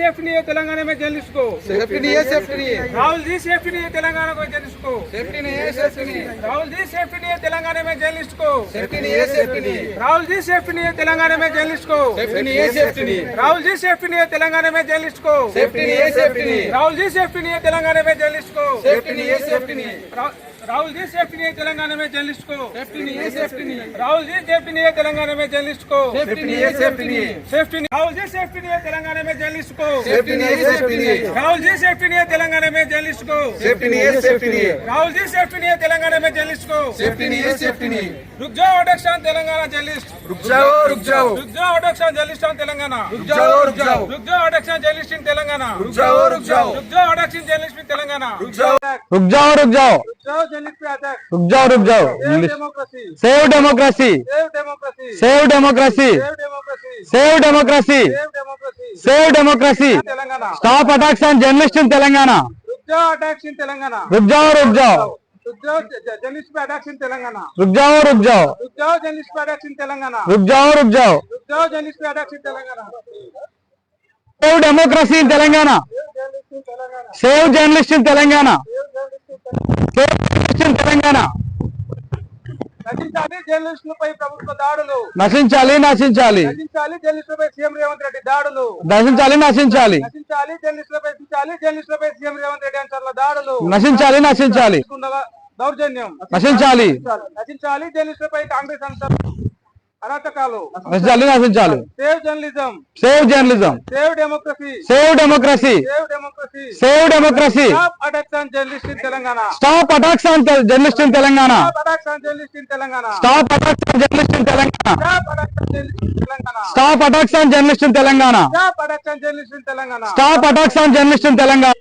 Safety नहीं है तेलंगाना में जर्नलिस्ट को सेफ्टी नहीं है సేఫ్టీ राहुल जी सेफ्टी नहीं है तेलंगाना को जर्नलिस्ट को सेफ्टी नहीं है సేఫ్టీ राहुल जी सेफ्टी नहीं है तेलंगाना में जर्नलिस्ट को सेफ्टी नहीं है సేఫ్టీ राहुल जी सेफ्टी नहीं है तेलंगाना में जर्नलिस्ट को सेफ्टी नहीं है సేఫ్టీ राहुल जी सेफ्टी नहीं है तेलंगाना में जर्नलिस्ट को सेफ्टी नहीं है సేఫ్టీ राहुल जी सेफ्टी नहीं है तेलंगाना में जर्नलिस्ट को सेफ्टी नहीं है సేఫ్టీ राहुल जी सेफ्टी नहीं है तेलंगाना में जर्नलिस्ट को सेफ्टी नहीं है सेफ्टी नहीं है राहुल जी सेफ्टी नहीं है तेलंगाना में जर्नलिस्ट को सेफ्टी नहीं है सेफ्टी नहीं है सेफ्टी नहीं राहुल जी सेफ्टी नहीं है तेलंगाना में जर्नलिस्ट को सेफ्टी नहीं है सेफ्टी नहीं है राहुल जी सेफ्टी नहीं है तेलंगाना में जर्नलिस्ट को सेफ्टी नहीं है सेफ्टी नहीं है राहुल जी सेफ्टी नहीं है तेलंगाना में जर्नलिस्ट को सेफ्टी नहीं है सेफ्टी नहीं है रुक जाओ अध्यक्षान तेलंगाना जर्नलिस्ट रुक जाओ रुक जाओ रुक जाओ अध्यक्षान जर्नलिस्ट ऑन तेलंगाना रुक जाओ रुक जाओ रुक जाओ अध्यक्षान जर्नलिस्ट इन तेलंगाना रुक जाओ रुक जाओ रुक जाओ अध्यक्षन जर्नलिस्ट इन तेलंगाना रुक जाओ रुक जाओ रुक जाओ रुक रुक जाओ रुक जाओ। English save democracy save democracy save democracy save democracy stop attacks on journalist in Telangana. रुक जाओ अटैक्स इन तेलंगाना। रुक जाओ रुक जाओ। रुक जाओ रुक जाओ रुक जाओ। रुक जाओ save democracy in Telangana. Save journalist in Telangana దక్షిణ తెలంగాణ. నశించాలి జర్నలిస్టులపై ప్రభుత్వ దాడులు. నశించాలి నశించాలి. నశించాలి జర్నలిస్టులపై సీఎం రేవంత్ రెడ్డి దాడులు. నశించాలి నశించాలి. నశించాలి జర్నలిస్టులపై నశించాలి జర్నలిస్టులపై సీఎం రేవంత్ రెడ్డి అంటారు దాడులు. నశించాలి నశించాలి. దౌర్జన్యం. నశించాలి. నశించాలి. జర్నలిస్టులపై కాంగ్రెస్ అంటారు. అరాచకాలు నశించాలి save journalism save journalism save democracy save democracy save democracy save democracy attacks on journalist Telangana stop on journalist in Telangana stop attacks on journalist in Telangana stop attacks on journalist in Telangana stop attacks on journalist in Telangana stop attacks on journalist in Telangana stop attacks on journalist in Telangana stop attacks on journalist in Telangana